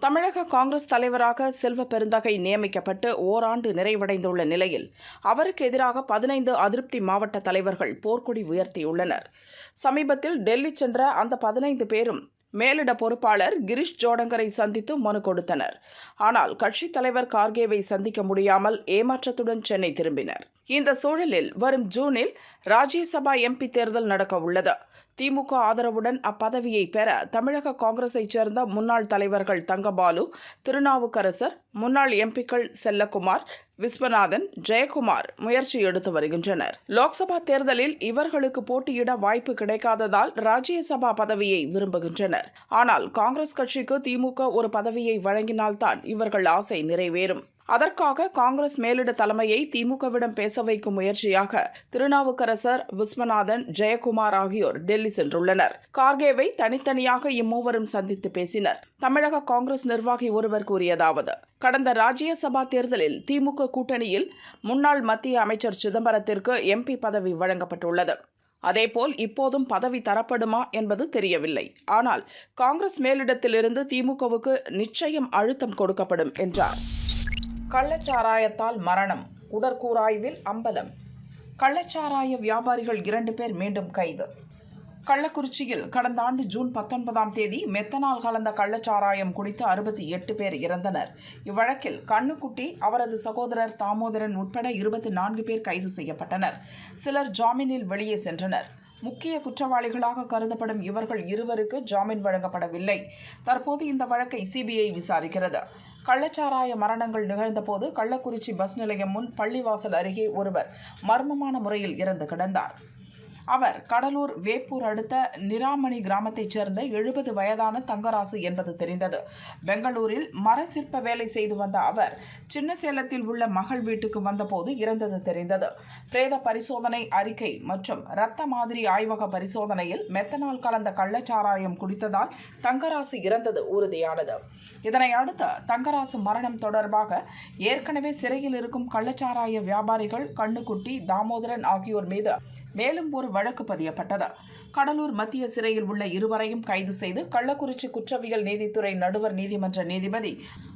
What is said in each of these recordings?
தமிழக காங்கிரஸ் தலைவராக செல்வ பெருந்தகை நியமிக்கப்பட்டு ஓராண்டு நிறைவடைந்துள்ள நிலையில் அவருக்கு எதிராக பதினைந்து அதிருப்தி மாவட்ட தலைவர்கள் போர்க்கொடி உயர்த்தியுள்ளனர். சமீபத்தில் டெல்லி சென்ற அந்த பதினைந்து பேரும் மேலிட பொறுப்பாளர் கிரிஷ் ஜோடங்கரை சந்தித்து மனு கொடுத்தனர். ஆனால் கட்சித் தலைவர் கார்கேவை சந்திக்க முடியாமல் ஏமாற்றத்துடன் சென்னை திரும்பினர். இந்த சூழலில் வரும் ஜூனில் ராஜ்யசபா எம்பி தேர்தல் நடக்க உள்ளது திமுக ஆதரவுடன் அப்பதவியை பெற தமிழக காங்கிரஸைச் சேர்ந்த முன்னாள் தலைவர்கள் தங்கபாலு திருநாவுக்கரசர் முன்னாள் எம்பிக்கள் செல்லக்குமார் விஸ்வநாதன் ஜெயக்குமார் முயற்சி எடுத்து வருகின்றனர். லோக்சபா தேர்தலில் இவர்களுக்கு போட்டியிட வாய்ப்பு கிடைக்காததால் ராஜ்யசபா பதவியை விரும்புகின்றனர். ஆனால் காங்கிரஸ் கட்சிக்கு திமுக ஒரு பதவியை வழங்கினால்தான் இவர்கள் ஆசை நிறைவேறும். அதற்காக காங்கிரஸ் மேலிட தலைமையை திமுகவிடம் பேச வைக்கும் முயற்சியாக திருநாவுக்கரசர் விஸ்வநாதன் ஜெயக்குமார் ஆகியோர் டெல்லி சென்றுள்ளனர். கார்கேவை தனித்தனியாக இம்மூவரும் சந்தித்து பேசினர். தமிழக காங்கிரஸ் நிர்வாகி ஒருவர் கூறியதாவது கடந்த ராஜ்யசபா தேர்தலில் திமுக கூட்டணியில் முன்னாள் மத்திய அமைச்சர் சிதம்பரத்திற்கு எம்பி பதவி வழங்கப்பட்டுள்ளது. அதேபோல் இப்போதும் பதவி தரப்படுமா என்பது தெரியவில்லை. ஆனால் காங்கிரஸ் மேலிடத்திலிருந்து திமுகவுக்கு நிச்சயம் அழுத்தம் கொடுக்கப்படும் என்றார். கள்ளச்சாராயத்தால் மரணம். உடற்கூராய்வில் அம்பலம். கள்ளச்சாராய வியாபாரிகள் இரண்டு பேர் மீண்டும் கைது. கள்ளக்குறிச்சியில் கடந்த ஆண்டு ஜூன் பத்தொன்பதாம் தேதி மெத்தனால் கலந்த கள்ளச்சாராயம் குடித்து அறுபத்தி எட்டு பேர் இறந்தனர். இவ்வழக்கில் கண்ணுக்குட்டி அவரது சகோதரர் தாமோதரன் உட்பட இருபத்தி நான்கு பேர் கைது செய்யப்பட்டனர். சிலர் ஜாமீனில் வெளியே சென்றனர். முக்கிய குற்றவாளிகளாக கருதப்படும் இவர்கள் இருவருக்கு ஜாமீன் வழங்கப்படவில்லை. தற்போது இந்த வழக்கை சிபிஐ விசாரிக்கிறது. கள்ளச்சாராய மரணங்கள் நிகழ்ந்தபோது கள்ளக்குறிச்சி பஸ் நிலையம் முன் பள்ளிவாசல் அருகே ஒருவர் மர்மமான முறையில் இறந்து கிடந்தார். அவர் கடலூர் வேப்பூர் அடுத்த நிராமணி கிராமத்தைச் சேர்ந்த எழுபது வயதான தங்கராசு என்பது தெரிந்தது. பெங்களூரில் மர சிற்ப வேலை செய்து வந்த அவர் சின்னசேலத்தில் உள்ள மகள் வீட்டுக்கு வந்தபோது இறந்தது தெரிந்தது. பிரேத பரிசோதனை அறிக்கை மற்றும் இரத்த மாதிரி ஆய்வக பரிசோதனையில் மெத்தனால் கலந்த கள்ளச்சாராயம் குடித்ததால் தங்கராசு இறந்தது உறுதியானது. இதனை அடுத்து தங்கராசு மரணம் தொடர்பாக ஏற்கனவே சிறையில் இருக்கும் கள்ளச்சாராய வியாபாரிகள் கண்ணுக்குட்டி தாமோதரன் ஆகியோர் மீது மேலும் ஒரு வழக்கு பதியப்பட்டது. கடலூர் மத்திய சிறையில் உள்ள இருவரையும் கைது செய்து கள்ளக்குறிச்சி குற்றவியல் நீதித்துறை நடுவர் நீதிமன்ற நீதிபதி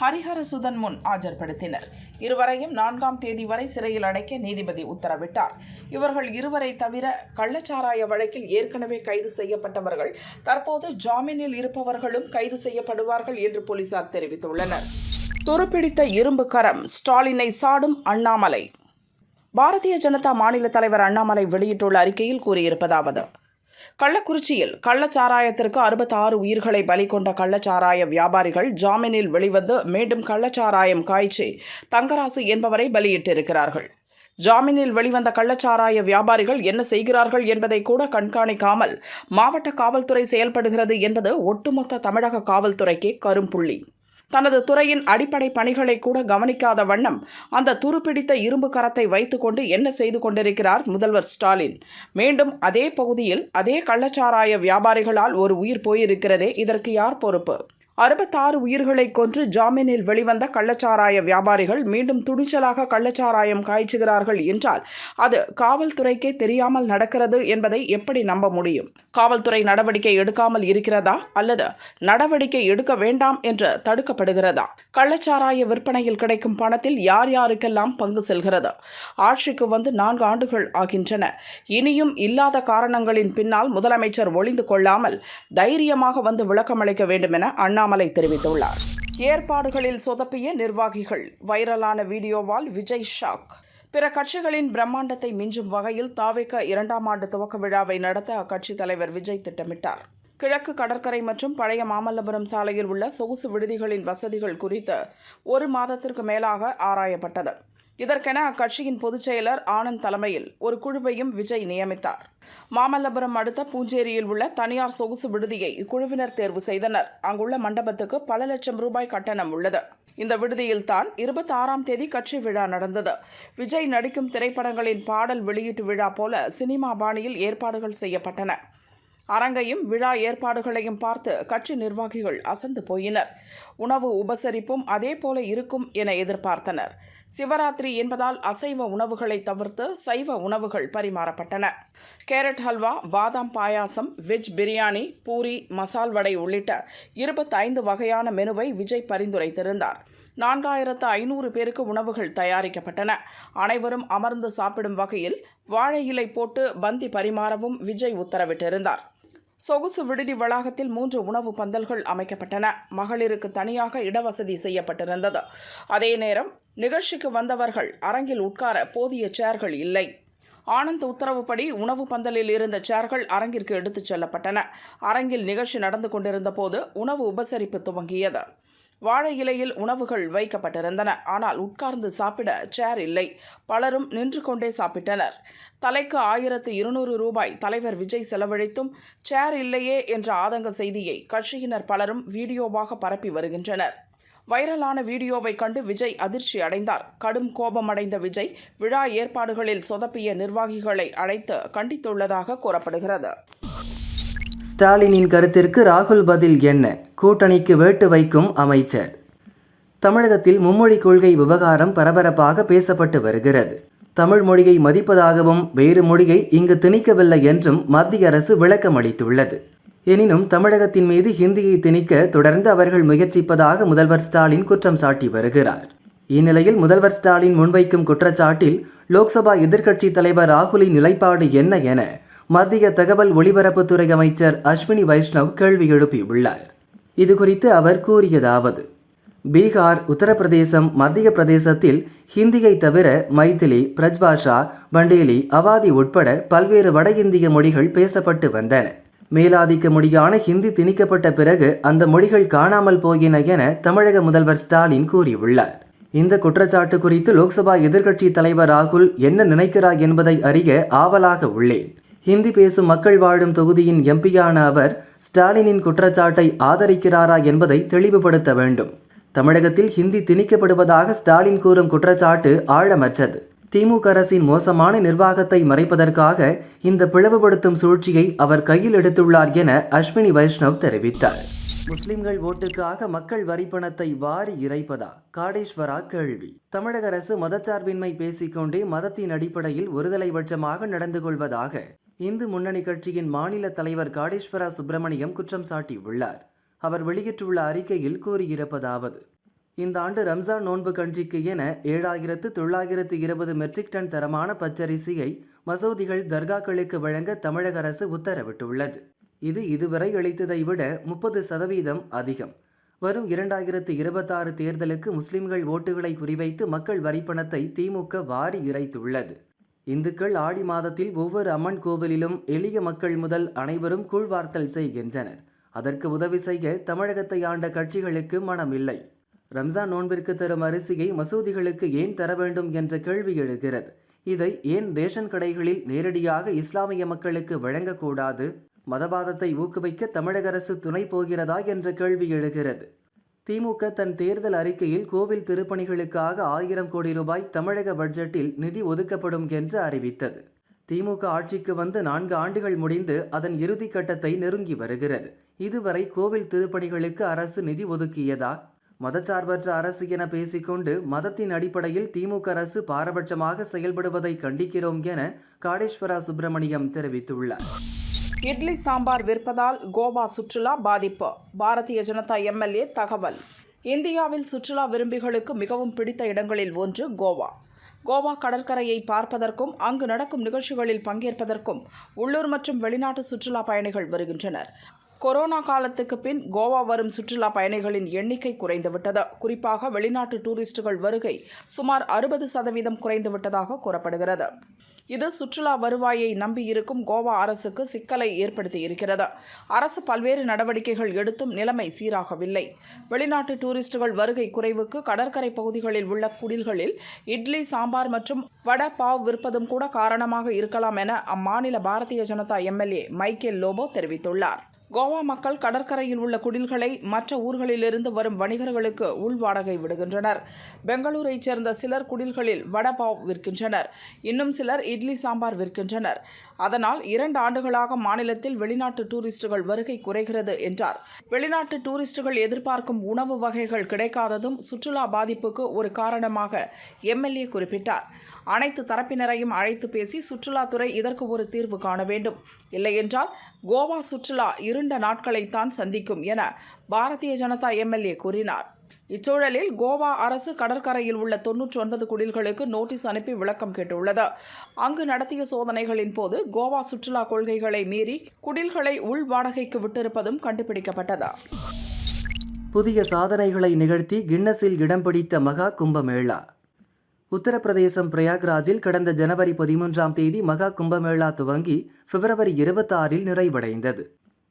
ஹரிஹர சுதன் முன் ஆஜர்படுத்தினர். இருவரையும் நான்காம் தேதி வரை சிறையில் அடைக்க நீதிபதி உத்தரவிட்டார். இவர்கள் இருவரை தவிர கள்ளச்சாராய வழக்கில் ஏற்கனவே கைது செய்யப்பட்டவர்கள் தற்போது ஜாமீனில் இருப்பவர்களும் கைது செய்யப்படுவார்கள் என்று போலீசார் தெரிவித்துள்ளனர். துருப்பிடித்த இரும்பு கரம் ஸ்டாலினை சாடும் அண்ணாமலை. பாரதிய ஜனதா மாநில தலைவர் அண்ணாமலை வெளியிட்டுள்ள அறிக்கையில் கூறியிருப்பதாவது கள்ளக்குறிச்சியில் கள்ளச்சாராயத்திற்கு அறுபத்தாறு உயிர்களை பலி கொண்ட கள்ளச்சாராய வியாபாரிகள் ஜாமீனில் வெளிவந்து மீண்டும் கள்ளச்சாராயம் காய்ச்சி தங்கராசு என்பவரை பலியிட்டிருக்கிறார்கள். ஜாமீனில் வெளிவந்த கள்ளச்சாராய வியாபாரிகள் என்ன செய்கிறார்கள் என்பதை கூட கண்காணிக்காமல் மாவட்ட காவல்துறை செயல்படுகிறது என்பது ஒட்டுமொத்த தமிழக காவல்துறைக்கே கரும்புள்ளி. தனது துறையின் அடிப்படை பணிகளை கூட கவனிக்காத வண்ணம் அந்த துருப்பிடித்த இரும்பு கரத்தை வைத்துக்கொண்டு என்ன செய்து கொண்டிருக்கிறார் முதல்வர் ஸ்டாலின்? மீண்டும் அதே பகுதியில் அதே கள்ளச்சாராய வியாபாரிகளால் ஒரு உயிர் போயிருக்கிறதே இதற்கு யார் பொறுப்பு? அறுபத்தாறு உயிர்களை கொன்று ஜாமீனில் வெளிவந்த கள்ளச்சாராய வியாபாரிகள் மீண்டும் துணிச்சலாக கள்ளச்சாராயம் காய்ச்சுகிறார்கள் என்றால் அது காவல்துறைக்கே தெரியாமல் நடக்கிறது என்பதை எப்படி நம்ப முடியும்? காவல்துறை நடவடிக்கை எடுக்காமல் இருக்கிறதா? அல்லது நடவடிக்கை எடுக்க வேண்டாம் என்று தடுக்கப்படுகிறதா? கள்ளச்சாராய விற்பனையில் கிடைக்கும் பணத்தில் யார் யாருக்கெல்லாம் பங்கு செல்கிறது? ஆட்சிக்கு வந்து நான்கு ஆண்டுகள் ஆகின்றன. இனியும் இல்லாத காரணங்களின் பின்னால் முதலமைச்சர் ஒளிந்து கொள்ளாமல் தைரியமாக வந்து விளக்கமளிக்க வேண்டும் என அண்ணாமலை தெரிவித்துள்ளார். ஏற்பாடுகளில் சொதப்பிய நிர்வாகிகள் வைரலான வீடியோவால் விஜய் ஷாக். பிற கட்சிகளின் பிரம்மாண்டத்தை மிஞ்சும் வகையில் தாவிக இரண்டாம் ஆண்டு துவக்க விழாவை நடத்த அக்கட்சித் தலைவர் விஜய் திட்டமிட்டார். கிழக்கு கடற்கரை மற்றும் பழைய மாமல்லபுரம் சாலையில் உள்ள சொகுசு விடுதிகளின் வசதிகள் குறித்து ஒரு மாதத்திற்கு மேலாக ஆராயப்பட்டது. இதற்கென அக்கட்சியின் பொதுச் செயலர் ஆனந்த் தலைமையில் ஒரு குழுவையும் விஜய் நியமித்தார். மாமல்லபுரம் அடுத்த பூஞ்சேரியில் உள்ள தனியார் சொகுசு விடுதியை இக்குழுவினர் தேர்வு செய்தனர். அங்குள்ள மண்டபத்துக்கு பல லட்சம் ரூபாய் கட்டணம் உள்ளது. இந்த விடுதியில் தான் இருபத்தி ஆறாம் தேதி கட்சி விழா நடந்தது. விஜய் நடிக்கும் திரைப்படங்களின் பாடல் வெளியீட்டு விழா போல சினிமா பாணியில் ஏற்பாடுகள் செய்யப்பட்டன. அரங்கையும் விழா ஏற்பாடுகளையும் பார்த்து கட்சி நிர்வாகிகள் அசந்து போயினர். உணவு உபசரிப்பும் அதே போல இருக்கும் என எதிர்பார்த்தனர். சிவராத்திரி என்பதால் அசைவ உணவுகளை தவிர்த்து சைவ உணவுகள் பரிமாறப்பட்டன. கேரட் ஹல்வா பாதாம் பாயாசம் வெஜ் பிரியாணி பூரி மசால் வடை உள்ளிட்ட இருபத்தைந்து வகையான மெனுவை விஜய் பரிந்துரைத்திருந்தார். நான்காயிரத்து ஐநூறு பேருக்கு உணவுகள் தயாரிக்கப்பட்டன. அனைவரும் அமர்ந்து சாப்பிடும் வகையில் வாழை இலை போட்டு பந்தி பரிமாறவும் விஜய் உத்தரவிட்டிருந்தார். சொகுசு விடுதி வளாகத்தில் மூன்று உணவு பந்தல்கள் அமைக்கப்பட்டன. மகளிருக்கு தனியாக இடவசதி செய்யப்பட்டிருந்தது. அதே நேரம் நிகழ்ச்சிக்கு வந்தவர்கள் அரங்கில் உட்கார போதிய சேர்கள் இல்லை. ஆனந்த் உத்தரவுப்படி உணவு பந்தலில் இருந்த சேர்கள் அரங்கிற்கு எடுத்துச் செல்லப்பட்டன. அரங்கில் நிகழ்ச்சி நடந்து கொண்டிருந்த போது உணவு உபசரிப்பு துவங்கியது. வாழை இலையில் உணவுகள் வைக்கப்பட்டிருந்தன. ஆனால் உட்கார்ந்து சாப்பிட சேர் இல்லை. பலரும் நின்று கொண்டே சாப்பிட்டனர். தலைக்கு ஆயிரத்து இருநூறு ரூபாய் தலைவர் விஜய் செலவழித்தும் சேர் இல்லையே என்ற ஆதங்க செய்தியை கட்சியினர் பலரும் வீடியோவாக பரப்பி வருகின்றனர். வைரலான வீடியோவை கண்டு விஜய் அதிர்ச்சி அடைந்தார். கடும் கோபமடைந்த விஜய் விழா ஏற்பாடுகளில் சொதப்பிய நிர்வாகிகளை அழைத்து கண்டித்துள்ளதாக கூறப்படுகிறது. ஸ்டாலினின் கருத்திற்கு ராகுல் பதில் என்ன? கூட்டணிக்கு வேட்டு வைக்கும் அமைச்சர். தமிழகத்தில் மும்மொழி கொள்கை விவகாரம் பரபரப்பாக பேசப்பட்டு வருகிறது. தமிழ் மொழியை மதிப்பதாகவும் வேறு மொழியை இங்கு திணிக்கவில்லை என்றும் மத்திய அரசு விளக்கம் அளித்துள்ளது. எனினும் தமிழகத்தின் மீது ஹிந்தியை திணிக்க தொடர்ந்து அவர்கள் முயற்சிப்பதாக முதல்வர் ஸ்டாலின் குற்றம் சாட்டி வருகிறார். இந்நிலையில் முதல்வர் ஸ்டாலின் முன்வைக்கும் குற்றச்சாட்டில் லோக்சபா எதிர்க்கட்சித் தலைவர் ராகுலின் நிலைப்பாடு என்ன என மத்திய தகவல் ஒலிபரப்புத்துறை அமைச்சர் அஸ்வினி வைஷ்ணவ் கேள்வி எழுப்பியுள்ளார். இதுகுறித்து அவர் கூறியதாவது பீகார் உத்தரப்பிரதேசம் மத்திய பிரதேசத்தில் ஹிந்தியை தவிர மைதிலி பிரஜ்பாஷா பண்டேலி அவாதி உட்பட பல்வேறு வட இந்திய மொழிகள் பேசப்பட்டு வந்தன. மேலாதிக்க மொழியான ஹிந்தி திணிக்கப்பட்ட பிறகு அந்த மொழிகள் காணாமல் போயின என தமிழக முதல்வர் ஸ்டாலின் கூறியுள்ளார். இந்த குற்றச்சாட்டு குறித்து லோக்சபா எதிர்க்கட்சி தலைவர் ராகுல் என்ன நினைக்கிறார் என்பதை அறிய ஆவலாக உள்ளேன். ஹிந்தி பேசும் மக்கள் வாழும் தொகுதியின் எம்பியான அவர் ஸ்டாலினின் குற்றச்சாட்டை ஆதரிக்கிறாரா என்பதை தெளிவுபடுத்த வேண்டும். தமிழகத்தில் ஹிந்தி திணிக்கப்படுவதாக ஸ்டாலின் கூறும் குற்றச்சாட்டு ஆழமற்றது. திமுக அரசின் மோசமான நிர்வாகத்தை மறைப்பதற்காக இந்த பிளவுபடுத்தும் சூழ்ச்சியை அவர் கையில் எடுத்துள்ளார் என அஸ்வினி வைஷ்ணவ் தெரிவித்தார். முஸ்லிம்கள் ஓட்டுக்காக மக்கள் வரிப்பணத்தை வாரி இறைப்பதா? காடேஸ்வரா கேள்வி. தமிழக அரசு மதச்சார்பின்மை பேசிக்கொண்டே மதத்தின் அடிப்படையில் ஒருதலை பட்சமாக நடந்து கொள்வதாக இந்து முன்னணி கட்சியின் மாநில தலைவர் காடேஸ்வரா சுப்பிரமணியம் குற்றம் சாட்டியுள்ளார். அவர் வெளியிட்டுள்ள அறிக்கையில் கூறியிருப்பதாவது இந்த ஆண்டு ரம்ஜான் நோன்பு கன்றிக்கு என ஏழாயிரத்து தொள்ளாயிரத்து இருபது மெட்ரிக் டன் தரமான பச்சரிசியை மசூதிகள் தர்காக்களுக்கு வழங்க தமிழக அரசு உத்தரவிட்டுள்ளது. இது இதுவரை அளித்ததை விட முப்பது சதவீதம் அதிகம். வரும் இரண்டாயிரத்து இருபத்தாறு தேர்தலுக்கு முஸ்லிம்கள் ஓட்டுகளை குறிவைத்து மக்கள் வரிப்பணத்தை திமுக வாரி இறைத்துள்ளது. இந்துக்கள் ஆடி மாதத்தில் ஒவ்வொரு அம்மன் கோவிலிலும் எளிய மக்கள் முதல் அனைவரும் கூழ்வார்த்தல் செய்கின்றனர். அதற்கு உதவி செய்ய தமிழகத்தை ஆண்ட கட்சிகளுக்கு மனமில்லை. ரம்ஜான் நோன்பிற்கு தரும் அரிசியை மசூதிகளுக்கு ஏன் தர வேண்டும் என்ற கேள்வி எழுகிறது. இதை ஏன் ரேஷன் கடைகளில் நேரடியாக இஸ்லாமிய மக்களுக்கு வழங்கக்கூடாது? மதவாதத்தை ஊக்குவிக்க தமிழக அரசு துணை போகிறதா என்ற கேள்வி எழுகிறது. திமுக தன் தேர்தல் அறிக்கையில் கோவில் திருப்பணிகளுக்காக ஆயிரம் கோடி ரூபாய் தமிழக பட்ஜெட்டில் நிதி ஒதுக்கப்படும் என்று அறிவித்தது. திமுக ஆட்சிக்கு வந்து நான்கு ஆண்டுகள் முடிந்து அதன் இறுதி கட்டத்தை நெருங்கி வருகிறது. இதுவரை கோவில் திருப்பணிகளுக்கு அரசு நிதி ஒதுக்கியதா? மதச்சார்பற்ற அரசு என பேசிக்கொண்டு மதத்தின் அடிப்படையில் திமுக அரசு பாரபட்சமாக செயல்படுவதை கண்டிக்கிறோம் என காடேஸ்வரா சுப்பிரமணியம் தெரிவித்துள்ளார். இட்லி சாம்பார் விற்பதால் கோவா சுற்றுலா பாதிப்பு. பாரதிய ஜனதா எம்எல்ஏ தகவல். இந்தியாவில் சுற்றுலா விரும்பிகளுக்கு மிகவும் பிடித்த இடங்களில் ஒன்று கோவா. கோவா கடற்கரையை பார்ப்பதற்கும் அங்கு நடக்கும் நிகழ்ச்சிகளில் பங்கேற்பதற்கும் உள்ளூர் மற்றும் வெளிநாட்டு சுற்றுலா பயணிகள் வருகின்றனர். கொரோனா காலத்துக்கு பின் கோவா வரும் சுற்றுலா பயணிகளின் எண்ணிக்கை குறைந்துவிட்டது. குறிப்பாக வெளிநாட்டு டூரிஸ்டுகள் வருகை சுமார் அறுபது சதவீதம் குறைந்துவிட்டதாக கூறப்படுகிறது. இது சுற்றுலா வருவாயை நம்பியிருக்கும் கோவா அரசுக்கு சிக்கலை ஏற்படுத்தி இருக்கிறது அரசு பல்வேறு நடவடிக்கைகள் எடுத்தும் நிலைமை சீராகவில்லை. வெளிநாட்டு டூரிஸ்டுகள் வருகை குறைவுக்கு கடற்கரை பகுதிகளில் உள்ள குடில்களில் இட்லி சாம்பார் மற்றும் வட பாவ் விற்பதும் கூட காரணமாக இருக்கலாம் என அம்மாநில பாரதிய ஜனதா எம்எல்ஏ மைக்கேல் லோபோ தெரிவித்துள்ளார். கோவா மக்கள் கடற்கரையில் உள்ள குடில்களை மற்ற ஊர்களிலிருந்து வரும் வணிகர்களுக்கு உள்வாடகை விடுகின்றனர். பெங்களூரைச் சேர்ந்த சிலர் குடில்களில் வடபாவ் விற்கின்றனர். இன்னும் சிலர் இட்லி சாம்பார் விற்கின்றனர். அதனால் இரண்டு ஆண்டுகளாக மாநிலத்தில் வெளிநாட்டு டூரிஸ்டுகள் வருகை குறைகிறது என்றார். வெளிநாட்டு டூரிஸ்டுகள் எதிர்பார்க்கும் உணவு வகைகள் கிடைக்காததும் சுற்றுலா பாதிப்புக்கு ஒரு காரணமாக எம்எல்ஏ குறிப்பிட்டார். அனைத்து தரப்பினரையும் அழைத்து பேசி சுற்றுலாத்துறை இதற்கு ஒரு தீர்வு காண வேண்டும். இல்லையென்றால் கோவா சுற்றுலா இருண்ட நாட்களைத்தான் சந்திக்கும் என பாரதிய ஜனதா எம்எல்ஏ கூறினார். இச்சூழலில் கோவா அரசு கடற்கரையில் உள்ள தொன்னூற்றி ஒன்பது குடில்களுக்கு நோட்டீஸ் அனுப்பி விளக்கம் கேட்டுள்ளது. அங்கு நடத்திய சோதனைகளின் போது கோவா சுற்றுலா கொள்கைகளை மீறி குடில்களை உள் வாடகைக்கு விட்டிருப்பதும் கண்டுபிடிக்கப்பட்டது. புதிய சாதனைகளை நிகழ்த்தி கின்னஸில் இடம் பிடித்த மகா கும்பமேளா. உத்தரப்பிரதேசம் பிரயாக்ராஜில் கடந்த ஜனவரி பதிமூன்றாம் தேதி மகா கும்பமேளா துவங்கி பிப்ரவரி இருபத்தாறில் நிறைவடைந்தது.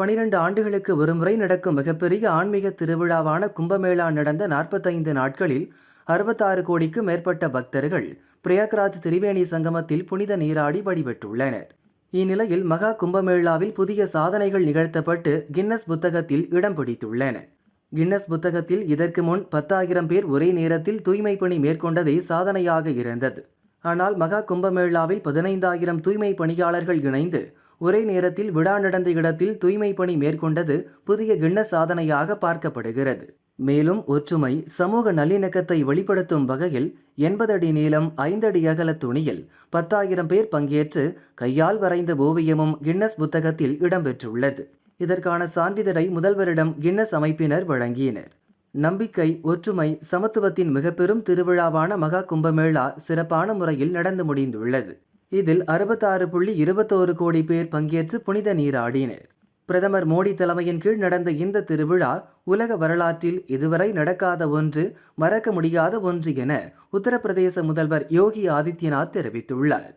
பனிரெண்டு ஆண்டுகளுக்கு ஒருமுறை நடக்கும் மிகப்பெரிய ஆன்மீக திருவிழாவான கும்பமேளா நடந்த நாற்பத்தைந்து நாட்களில் அறுபத்தாறு கோடிக்கு மேற்பட்ட பக்தர்கள் பிரயாக்ராஜ் திரிவேணி சங்கமத்தில் புனித நீராடி வழிபட்டுள்ளனர். இந்நிலையில் மகா கும்பமேளாவில் புதிய சாதனைகள் நிகழ்த்தப்பட்டு கின்னஸ் புத்தகத்தில் இடம் பிடித்துள்ளன. கின்னஸ் புத்தகத்தில் இதற்கு முன் பத்தாயிரம் பேர் ஒரே நேரத்தில் தூய்மை பணி மேற்கொண்டதே சாதனையாக இருந்தது. ஆனால் மகா கும்பமேளாவில் பதினைந்தாயிரம் தூய்மை பணியாளர்கள் இணைந்து ஒரே நேரத்தில் விழா நடந்த இடத்தில் தூய்மை பணி மேற்கொண்டது புதிய கின்னஸ் சாதனையாக பார்க்கப்படுகிறது. மேலும் ஒற்றுமை சமூக நல்லிணக்கத்தை வெளிப்படுத்தும் வகையில் எண்பது அடி நீளம் ஐந்தடி அகல துணியில் பத்தாயிரம் பேர் பங்கேற்று கையால் வரைந்த ஓவியமும் கின்னஸ் புத்தகத்தில் இடம்பெற்றுள்ளது. இதற்கான சான்றிதழை முதல்வரிடம் கின்னஸ் அமைப்பினர் வழங்கினர். நம்பிக்கை ஒற்றுமை சமத்துவத்தின் மிகப்பெரும் திருவிழாவான மகா கும்பமேளா சிறப்பான முறையில் நடந்து முடிந்துள்ளது. இதில் அறுபத்தாறு புள்ளி இருபத்தோரு கோடி பேர் பங்கேற்று புனித நீராடினர். பிரதமர் மோடி தலைமையின் கீழ் நடந்த இந்த திருவிழா உலக வரலாற்றில் இதுவரை நடக்காத ஒன்று மறக்க முடியாத ஒன்று என உத்தரப்பிரதேச முதல்வர் யோகி ஆதித்யநாத் தெரிவித்துள்ளார்.